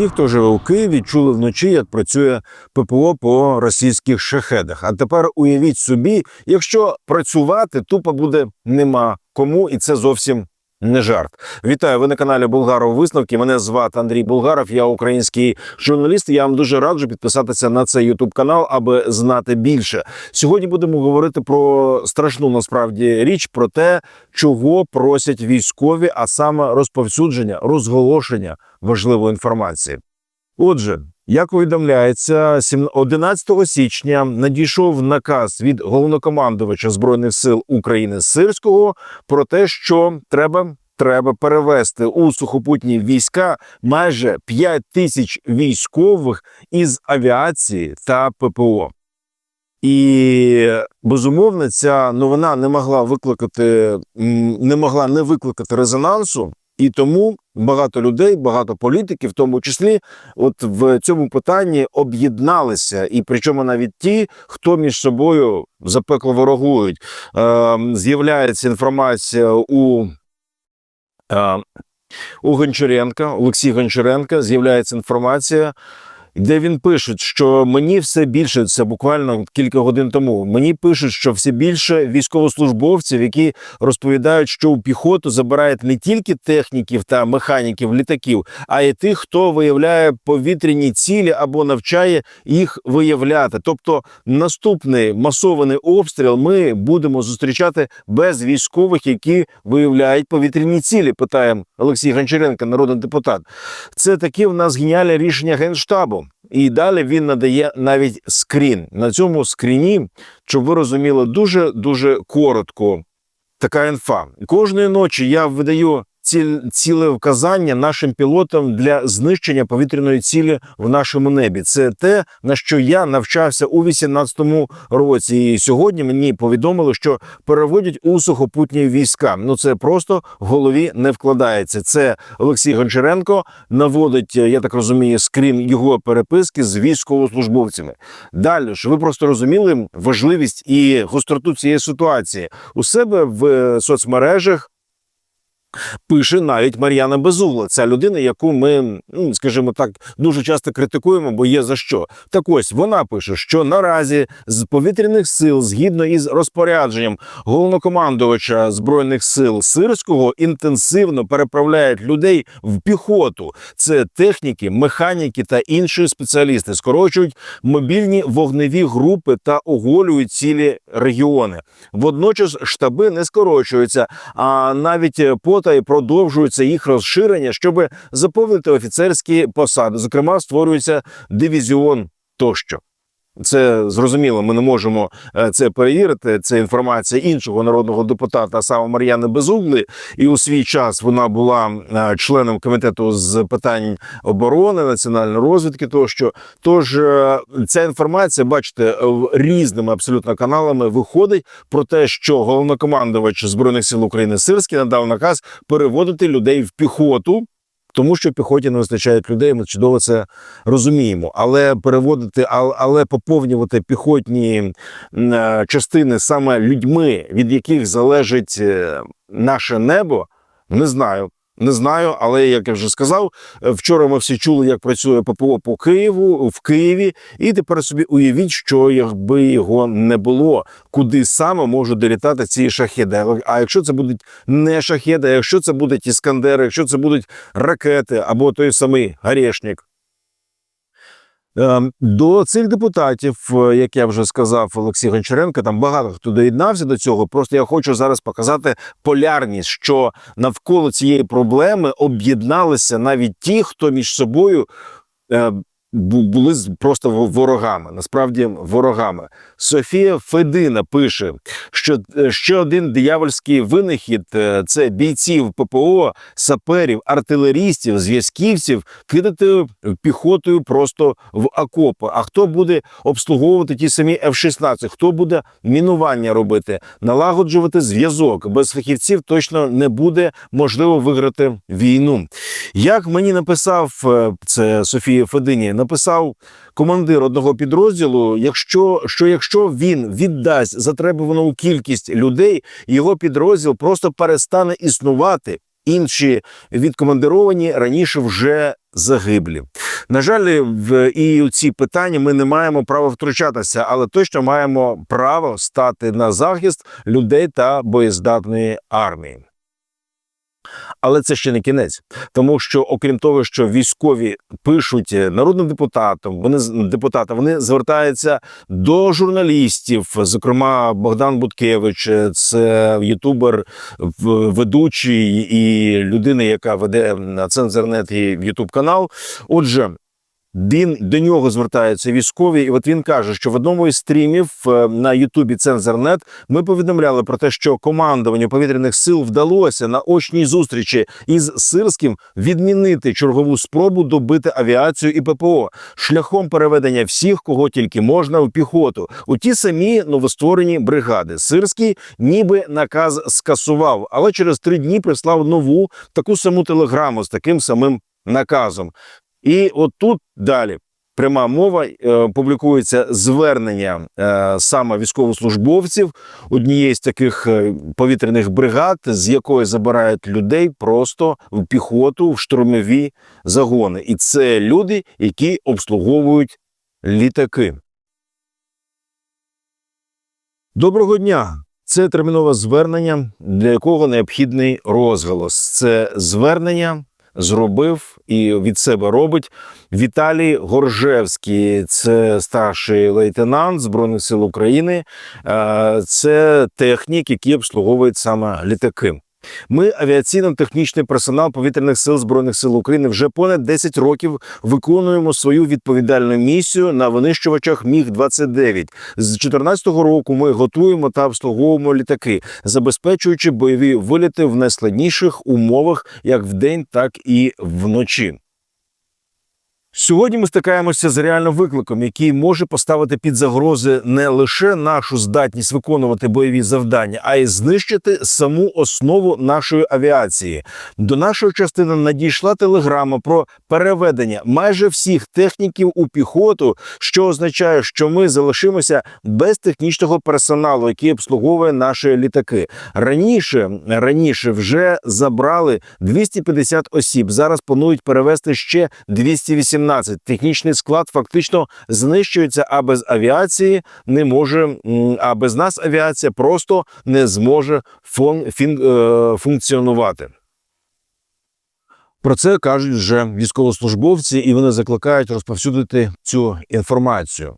всі, хто живе у Києві, чули вночі, як працює ППО по російських шахедах. А тепер уявіть собі, якщо працювати тупо буде нема кому, і це зовсім не жарт. Вітаю, ви на каналі Булгаров Висновки. Мене звати Андрій Булгаров. Я український журналіст. Я вам дуже раджу підписатися на цей Ютуб канал, аби знати більше. Сьогодні будемо говорити про страшну насправді річ, про те, чого просять військові, а саме розповсюдження, розголошення важливої інформації. Отже, як повідомляється, сім- 11 січня надійшов наказ від головнокомандувача збройних сил України Сирського про те, що треба. Треба перевести у сухопутні війська майже 5 тисяч військових із авіації та ППО. І безумовно, ця новина не могла викликати, не могла не викликати резонансу, і тому багато людей, багато політиків, в тому числі, от в цьому питанні об'єдналися, і причому навіть ті, хто між собою запекло ворогують. Е, з'являється інформація у. Е, у Гончаренка, Олексій Гончаренка, з'являється інформація, де він пише, що мені все більше, це буквально кілька годин тому. Мені пишуть, що все більше військовослужбовців, які розповідають, що у піхоту забирають не тільки техніків та механіків літаків, а й тих, хто виявляє повітряні цілі або навчає їх виявляти. Тобто, наступний масований обстріл ми будемо зустрічати без військових, які виявляють повітряні цілі. Питає Олексій Гончаренко, народний депутат. Це таке в нас геніальне рішення генштабу. І далі він надає навіть скрін. На цьому скріні, щоб ви розуміли, дуже дуже коротко. Така інфа. Кожної ночі я видаю ціле вказання нашим пілотам для знищення повітряної цілі в нашому небі. Це те, на що я навчався у 18-му році. І сьогодні мені повідомили, що переводять у сухопутні війська. Ну це просто в голові не вкладається. Це Олексій Гончаренко наводить, я так розумію, скрін його переписки з військовослужбовцями. Далі ж ви просто розуміли важливість і гостроту цієї ситуації у себе в е, соцмережах. Пише навіть Мар'яна Безугла, ця людина, яку ми, ну, скажімо так, дуже часто критикуємо, бо є за що. Так ось вона пише, що наразі з повітряних сил, згідно із розпорядженням головнокомандувача збройних сил Сирського, інтенсивно переправляють людей в піхоту. Це техніки, механіки та інші спеціалісти, скорочують мобільні вогневі групи та оголюють цілі регіони. Водночас штаби не скорочуються, а навіть потай продовжується їх розширення, щоб заповнити офіцерські посади. Зокрема, створюється дивізіон тощо. Це зрозуміло, ми не можемо е, це перевірити. Це інформація іншого народного депутата, саме Мар'яни Безугли. І у свій час вона була е, членом комітету з питань оборони, національної розвідки. Тощо, тож е, ця інформація, бачите, різними абсолютно каналами виходить про те, що головнокомандувач збройних сил України Сирський надав наказ переводити людей в піхоту. Тому що піхоті не вистачає людей, ми чудово це розуміємо. Але переводити, ал- але поповнювати піхотні е, частини саме людьми, від яких залежить е, наше небо, не знаю. Не знаю, але як я вже сказав, е, вчора ми всі чули, як працює ППО по Києву в Києві, і тепер собі уявіть, що якби його не було, куди саме можуть долітати ці шахеди. А якщо це будуть не шахеди, якщо це будуть іскандери, якщо це будуть ракети або той самий Гарешник. Ем, До цих депутатів, е, як я вже сказав, Олексій Гончаренко, там багато хто доєднався до цього. Просто я хочу зараз показати полярність, що навколо цієї проблеми об'єдналися навіть ті, хто між собою е, були просто ворогами. Насправді ворогами. Софія Федина пише, що е, ще один диявольський винахід е, це бійців ППО, саперів, артилерістів, зв'язківців кидати піхотою просто в окопи. А хто буде обслуговувати ті самі F-16? Хто буде мінування робити, налагоджувати зв'язок? Без фахівців точно не буде можливо виграти війну. Як мені написав е, це Софія Федині, написав командир одного підрозділу, якщо що якщо він віддасть затребувану кількість людей, його підрозділ просто перестане існувати. Інші відкомандировані раніше вже загиблі. На жаль, в і у ці питання ми не маємо права втручатися, але точно маємо право стати на захист людей та боєздатної армії. Але це ще не кінець, тому що окрім того, що військові пишуть народним депутатам, вони депутатам, вони звертаються до журналістів. Зокрема, Богдан Буткевич, е, це ютубер, ведучий і людина, яка веде на Цензернет і Ютуб канал. Отже. Він до нього звертаються військові, і от він каже, що в одному із стрімів е, на Ютубі Цензернет ми повідомляли про те, що командуванню повітряних сил вдалося на очній зустрічі із Сирським відмінити чергову спробу добити авіацію і ППО шляхом переведення всіх, кого тільки можна, в піхоту у ті самі новостворені бригади. Сирський ніби наказ скасував, але через три дні прислав нову таку саму телеграму з таким самим наказом. І от тут далі пряма мова е, публікується звернення е, саме військовослужбовців однієї з таких е, повітряних бригад, з якої забирають людей просто в піхоту, в штурмові загони. І це люди, які обслуговують літаки. Доброго дня! Це термінове звернення, для якого необхідний розголос. Це звернення зробив і від себе робить Віталій Горжевський. Це старший лейтенант Збройних сил України. Е, Це технік, який обслуговує саме літаки. Ми, авіаційно-технічний персонал повітряних сил збройних сил України, вже понад 10 років виконуємо свою відповідальну місію на винищувачах Міг 29 З 2014 року ми готуємо та обслуговуємо літаки, забезпечуючи бойові виліти в найскладніших умовах, як вдень, так і вночі. Сьогодні ми стикаємося з реальним викликом, який може поставити під загрози не лише нашу здатність виконувати бойові завдання, а й знищити саму основу нашої авіації. До нашої частини надійшла телеграма про переведення майже всіх техніків у піхоту, що означає, що ми залишимося без технічного персоналу, який обслуговує наші літаки. Раніше раніше вже забрали 250 осіб. Зараз планують перевести ще 218. Технічний склад фактично знищується, а без авіації не може. А без нас авіація просто не зможе фон, фін, е, функціонувати. Про це кажуть вже військовослужбовці, і вони закликають розповсюдити цю інформацію.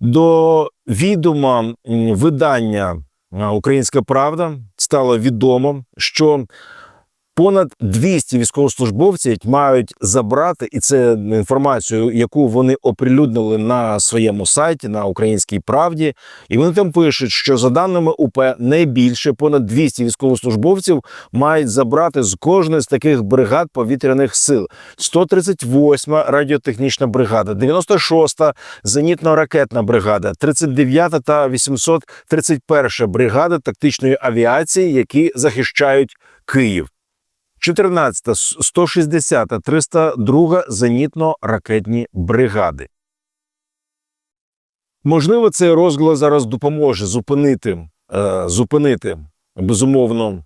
До відома видання Українська Правда стало відомо, що понад 200 військовослужбовців мають забрати, і це інформацію, яку вони оприлюднили на своєму сайті на Українській Правді. І вони там пишуть, що за даними УП найбільше понад 200 військовослужбовців мають забрати з кожної з таких бригад повітряних сил: 138 радіотехнічна бригада, 96-та зенітно-ракетна бригада, 39-та та 831 бригада тактичної авіації, які захищають Київ. 14, 160, 302 зенітно-ракетні бригади. Можливо, цей розголос зараз допоможе зупинити, е, зупинити безумовно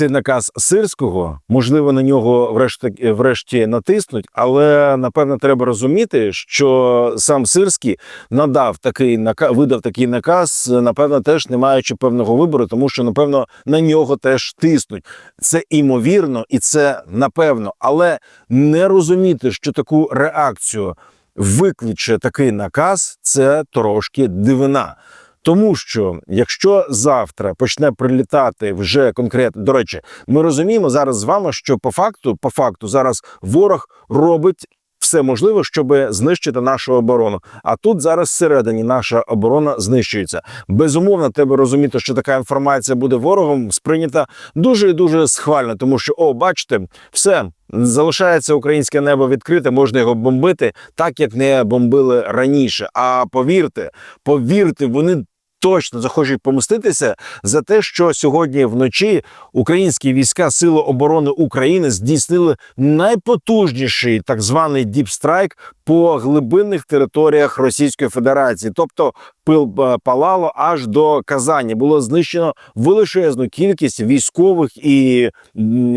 цей наказ сирського. Можливо, на нього врешті, врешті натиснуть, але напевно треба розуміти, що сам сирський надав такий наказ, видав такий наказ, напевно, теж не маючи певного вибору, тому що напевно на нього теж тиснуть. Це імовірно і це напевно, але не розуміти, що таку реакцію викличе такий наказ, це трошки дивина. Тому що якщо завтра почне прилітати вже конкретно, до речі, ми розуміємо зараз з вами, що по факту, по факту, зараз ворог робить все можливе, щоб знищити нашу оборону. А тут зараз всередині наша оборона знищується. Безумовно, треба розуміти, що така інформація буде ворогом сприйнята дуже і дуже схвально, тому що, о, бачите, все. Залишається українське небо відкрите, можна його бомбити так, як не бомбили раніше. А повірте, повірте, вони точно захочуть помститися за те, що сьогодні вночі українські війська Сили оборони України здійснили найпотужніший так званий діпстрайк по глибинних територіях Російської Федерації, тобто пил е, палало аж до Казані. Було знищено величезну кількість військових і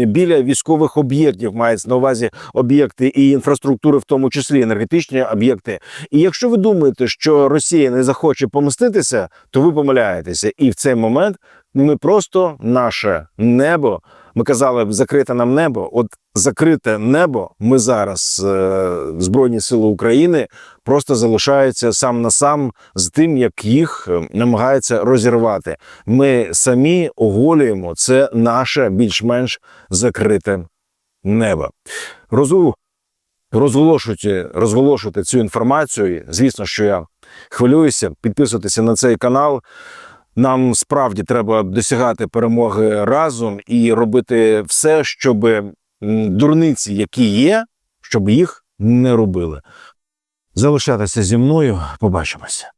біля військових об'єктів мається на увазі об'єкти і інфраструктури, в тому числі енергетичні об'єкти. І якщо ви думаєте, що Росія не захоче помститися, то ви помиляєтеся. І в цей момент ми просто наше небо. Ми казали, закрите нам небо. От закрите небо. Ми зараз е, збройні сили України просто залишаються сам на сам з тим, як їх е, намагаються розірвати. Ми самі оголюємо це наше більш-менш закрите небо. Розу розголошуйте, розголошуйте цю інформацію. Звісно, що я хвилююся. Підписуйтеся на цей канал. Нам справді треба досягати перемоги разом і робити все, щоб дурниці, які є, щоб їх не робили. Залишатися зі мною. Побачимося.